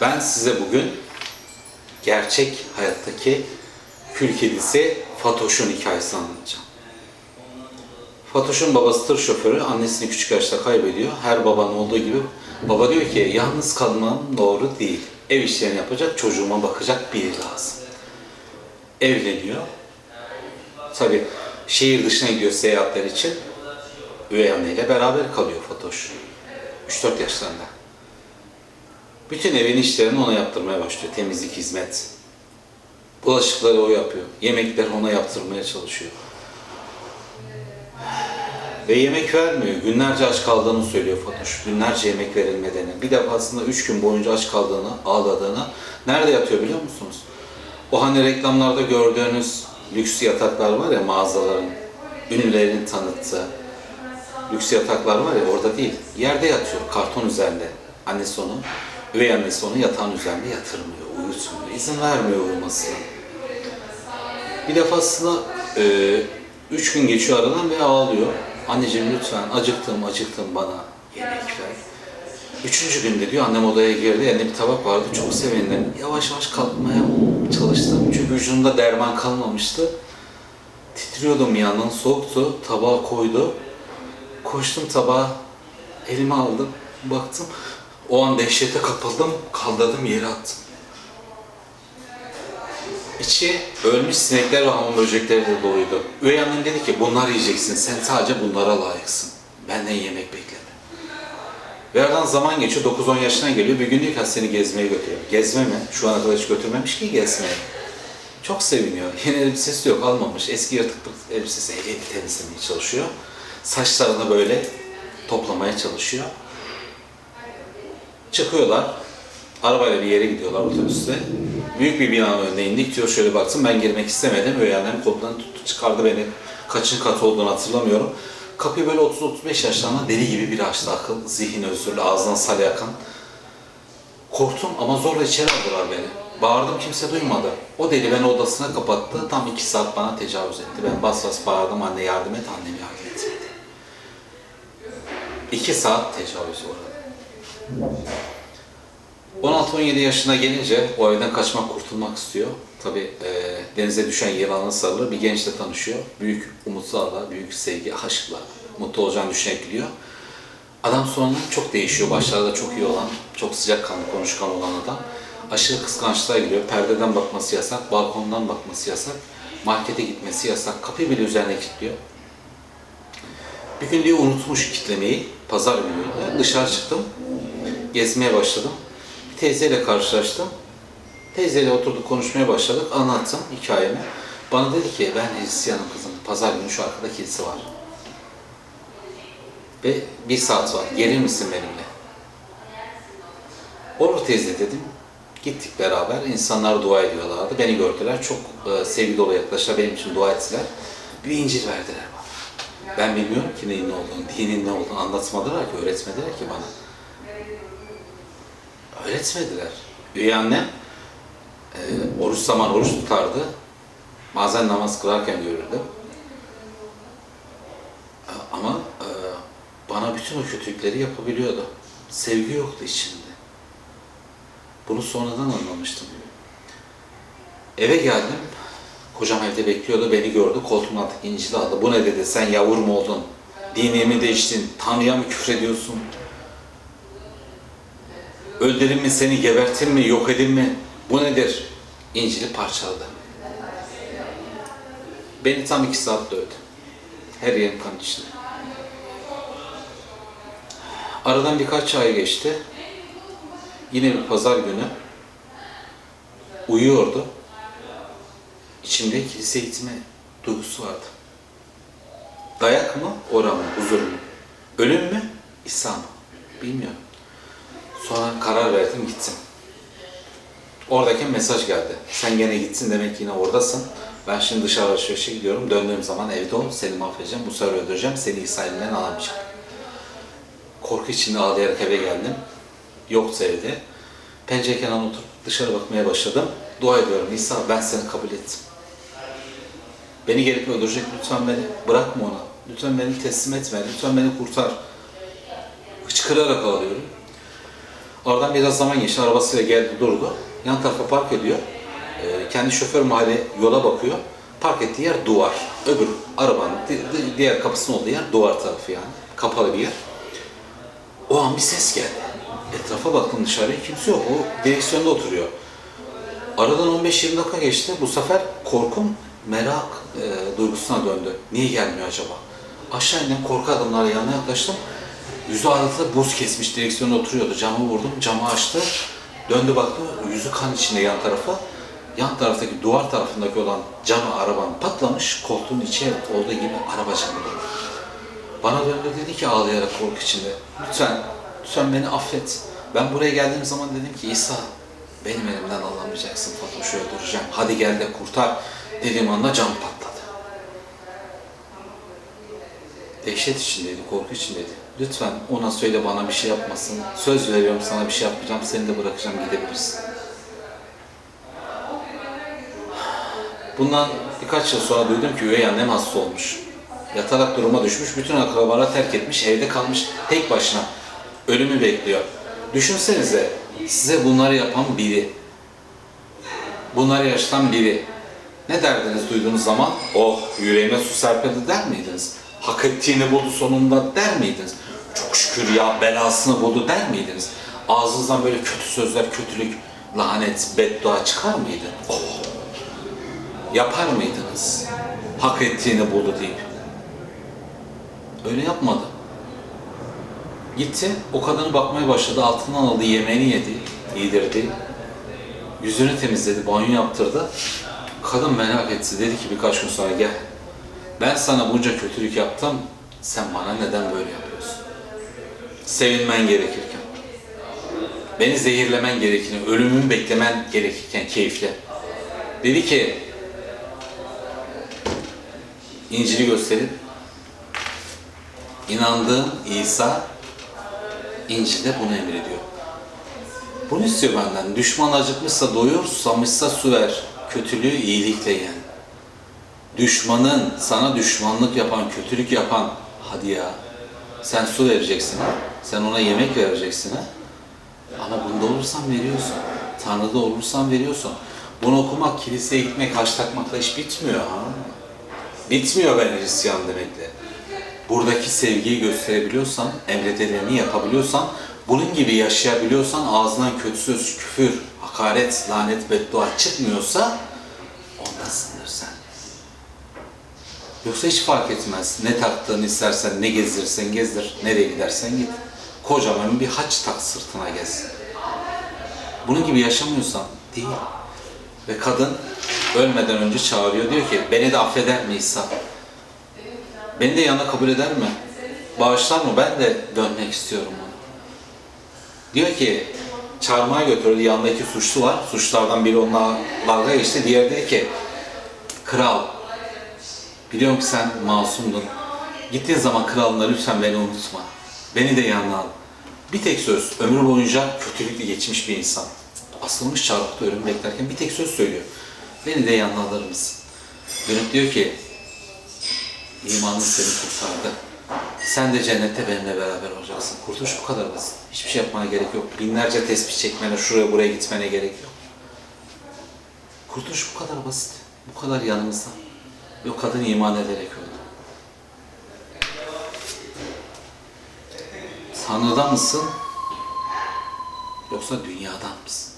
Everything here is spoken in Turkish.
Ben size bugün gerçek hayattaki kül kedisi Fatoş'un hikayesini anlatacağım. Fatoş'un babası tır şoförü annesini küçük yaşta kaybediyor. Her babanın olduğu gibi baba diyor ki yalnız kalmam doğru değil. Ev işlerini yapacak, çocuğuma bakacak biri lazım. Evleniyor. Tabii şehir dışına gidiyor seyahatler için. Üvey anneyle beraber kalıyor Fatoş. 3-4 yaşlarında. Bütün evin işlerini ona yaptırmaya başlıyor. Temizlik, hizmet. Bulaşıkları o yapıyor. Yemekleri ona yaptırmaya çalışıyor. Ve yemek vermiyor. Günlerce aç kaldığını söylüyor Fatoş. Günlerce yemek verilmediğini. Bir defasında üç gün boyunca aç kaldığını, ağladığını. Nerede yatıyor biliyor musunuz? O hani reklamlarda gördüğünüz lüks yataklar var ya mağazaların, ünlülerin tanıttığı lüks yataklar var ya orada değil. Yerde yatıyor karton üzerinde. Annesi onu, üvey annesi onu yatağın üzerinde yatırmıyor, uyutmuyor. izin vermiyor uyumasına. Bir defasında e, üç gün geçiyor aradan ve ağlıyor. Anneciğim lütfen acıktım acıktım bana yemek ver. Üçüncü günde diyor annem odaya girdi elinde bir tabak vardı çok sevindim. Yavaş yavaş kalkmaya çalıştım çünkü vücudumda derman kalmamıştı. Titriyordum yandan soğuktu tabağa koydu. Koştum tabağa elime aldım baktım. O an dehşete kapıldım kaldırdım yere attım. İçi ölmüş sinekler ve hamam böcekleri de doluydu. Üvey annem dedi ki bunlar yiyeceksin sen sadece bunlara layıksın. Benden yemek bekleme. Ve aradan zaman geçiyor 9-10 yaşına geliyor bir gün diyor ki "Hadi seni gezmeye götürüyorum. Gezme mi? Şu ana kadar hiç götürmemiş ki gezmeye. Çok seviniyor. Yeni elbisesi yok almamış. Eski yırtıklık elbisesi eli temizlemeye çalışıyor. Saçlarını böyle toplamaya çalışıyor. Çıkıyorlar. Arabayla bir yere gidiyorlar otobüste. Büyük bir binanın önüne indik diyor şöyle baktım ben girmek istemedim. Öyle annem kolundan tuttu çıkardı beni. Kaçıncı kat olduğunu hatırlamıyorum. Kapıyı böyle 30-35 yaşlarında deli gibi biri açtı. Akıl, zihin özürlü, ağzından sal yakan. Korktum ama zorla içeri aldılar beni. Bağırdım kimse duymadı. O deli beni odasına kapattı. Tam iki saat bana tecavüz etti. Ben bas bas bağırdım anne yardım et, annem yardım etmedi. İki saat tecavüz uğradı. 16-17 yaşına gelince o evden kaçmak, kurtulmak istiyor. Tabi denize düşen yılanın sarılı bir gençle tanışıyor. Büyük umutlarla, büyük sevgi, aşkla mutlu olacağını düşünerek gidiyor. Adam sonra çok değişiyor. Başlarda çok iyi olan, çok sıcakkanlı, konuşkan olan adam. Aşırı kıskançlığa giriyor. Perdeden bakması yasak, balkondan bakması yasak, markete gitmesi yasak. Kapıyı bile üzerine kilitliyor. Bir gün diyor unutmuş kitlemeyi. Pazar günüydü. Dışarı çıktım. Gezmeye başladım. Bir teyzeyle karşılaştım. Teyzeyle oturduk konuşmaya başladık. Anlattım hikayemi. Bana dedi ki ben Hristiyanım kızım. Pazar günü şu arkada kilise var. Ve bir saat var. Gelir misin benimle? Olur teyze dedim. Gittik beraber. İnsanlar dua ediyorlardı. Beni gördüler. Çok e, sevgi dolu yaklaştılar. Benim için dua ettiler. Bir İncil verdiler bana. Ben bilmiyorum ki neyin ne olduğunu, dinin ne olduğunu anlatmadılar ki, öğretmediler ki bana. Öğretmediler. Üvey annem e, oruç zaman oruç tutardı. Bazen namaz kılarken görürdüm. E, Ama e, bana bütün o kötülükleri yapabiliyordu. Sevgi yoktu içinde. Bunu sonradan anlamıştım. Eve geldim. Kocam evde bekliyordu. Beni gördü. Koltuğun altındaki İncil'i aldı. Bu ne dedi? Sen yavur mu oldun? Dinini mi değiştin? Tanrı'ya mı küfrediyorsun? Öldürün mi seni, gebertin mi, yok edin mi? Bu nedir? İncil'i parçaladı. Beni tam iki saat dövdü. Her yerim kan içinde. Aradan birkaç ay geçti. Yine bir pazar günü uyuyordu. İçimde kilise gitme duygusu vardı. Dayak mı, ora mı, huzur mu? Ölüm mü, İsa mı? Bilmiyorum. Sonra karar verdim gittim. Oradaki mesaj geldi. Sen gene gitsin demek yine oradasın. Ben şimdi dışarı alışverişe gidiyorum. Döndüğüm zaman evde ol. Seni mahvedeceğim. Bu sefer öldüreceğim. Seni İsa elinden alamayacağım. Korku içinde ağlayarak eve geldim. Yoktu evde. Pencere kenarına oturup dışarı bakmaya başladım. Dua ediyorum. İsa ben seni kabul ettim. Beni gelip öldürecek. Lütfen beni bırakma ona. Lütfen beni teslim etme. Lütfen beni kurtar. Hıçkırarak ağlıyorum. Oradan biraz zaman geçti. Arabasıyla geldi durdu. Yan tarafa park ediyor. Ee, kendi şoför mahalli yola bakıyor. Park ettiği yer duvar. Öbür arabanın di- di- diğer kapısının olduğu yer duvar tarafı yani. Kapalı bir yer. O an bir ses geldi. Etrafa baktım dışarıya kimse yok. O direksiyonda oturuyor. Aradan 15-20 dakika geçti. Bu sefer korkum merak e, duygusuna döndü. Niye gelmiyor acaba? Aşağı indim korku adımlarla yanına yaklaştım. Yüzü adeta buz kesmiş direksiyonda oturuyordu. Camı vurdum. Camı açtı. Döndü baktı. Yüzü kan içinde yan tarafa. Yan taraftaki duvar tarafındaki olan camı arabanın patlamış. Koltuğun içi olduğu gibi araba camı. Bana döndü dedi ki ağlayarak korku içinde. Lütfen, lütfen beni affet. Ben buraya geldiğim zaman dedim ki İsa benim elimden alamayacaksın Fatoş şöyle duracağım. Hadi gel de kurtar. Dediğim anda cam patladı. Dehşet içindeydi, korku içindeydi. Lütfen ona söyle bana bir şey yapmasın. Söz veriyorum sana bir şey yapmayacağım. Seni de bırakacağım gidebilirsin. Bundan birkaç yıl sonra duydum ki üvey annem hasta olmuş. Yatarak duruma düşmüş, bütün akrabalar terk etmiş, evde kalmış tek başına. Ölümü bekliyor. Düşünsenize, size bunları yapan biri, bunları yaşatan biri. Ne derdiniz duyduğunuz zaman? Oh yüreğime su serpildi der miydiniz? Hak ettiğini buldu sonunda der miydiniz? Çok şükür ya belasını buldu der miydiniz? Ağzınızdan böyle kötü sözler, kötülük, lanet, beddua çıkar mıydı? Oh yapar mıydınız? Hak ettiğini buldu deyip. Öyle yapmadı. Gitti, o kadını bakmaya başladı, altından aldı, yemeğini yedi, yedirdi. Yüzünü temizledi, banyo yaptırdı. Kadın merak etti, dedi ki birkaç gün sonra gel. Ben sana bunca kötülük yaptım, sen bana neden böyle yapıyorsun? Sevinmen gerekirken. Beni zehirlemen gerekirken, ölümümü beklemen gerekirken keyifle. Dedi ki, İncil'i gösterip inandığın İsa İncil'de bunu emrediyor. Bunu istiyor benden. Düşman acıkmışsa doyur, susamışsa su ver. Kötülüğü iyilikle yen. Düşmanın, sana düşmanlık yapan, kötülük yapan, hadi ya, sen su vereceksin sen ona yemek vereceksin. Ama bunda olursan veriyorsun. Tanrı'da olursan veriyorsun. Bunu okumak, kiliseye gitmek, haç takmakla iş bitmiyor ha. Bitmiyor ben Hristiyan demekle. Buradaki sevgiyi gösterebiliyorsan, emredilerini yapabiliyorsan, bunun gibi yaşayabiliyorsan, ağzından kötü söz, küfür, hakaret, lanet, beddua çıkmıyorsa ondasındır sen. Yoksa hiç fark etmez. Ne taktığını istersen, ne gezdirsen gezdir, nereye gidersen git. Kocaman bir haç tak sırtına gez. Bunun gibi yaşamıyorsan değil. Ve kadın ölmeden önce çağırıyor. Diyor ki beni de affeder mi İsa? Beni de yanına kabul eder mi? Bağışlar mı? Ben de dönmek istiyorum ona. Diyor ki çağırmaya götürdü. Yanındaki suçlu var. Suçlardan biri onunla dalga geçti. Diğeri dedi ki kral biliyorum ki sen masumdun. Gittiğin zaman kralına lütfen beni unutma. Beni de yanına al. Bir tek söz. Ömrü boyunca kötülükle geçmiş bir insan. Asılmış çarmıhta ölüm beklerken bir tek söz söylüyor. Beni de yanına alır mısın? Dönüp diyor ki imanın seni kurtardı. Sen de cennette benimle beraber olacaksın. Kurtuluş bu kadar basit. Hiçbir şey yapmana gerek yok. Binlerce tesbih çekmene, şuraya buraya gitmene gerek yok. Kurtuluş bu kadar basit. Bu kadar yanımızda. Ve kadın iman ederek öldü. Tanrı'da mısın? Yoksa dünyadan mısın?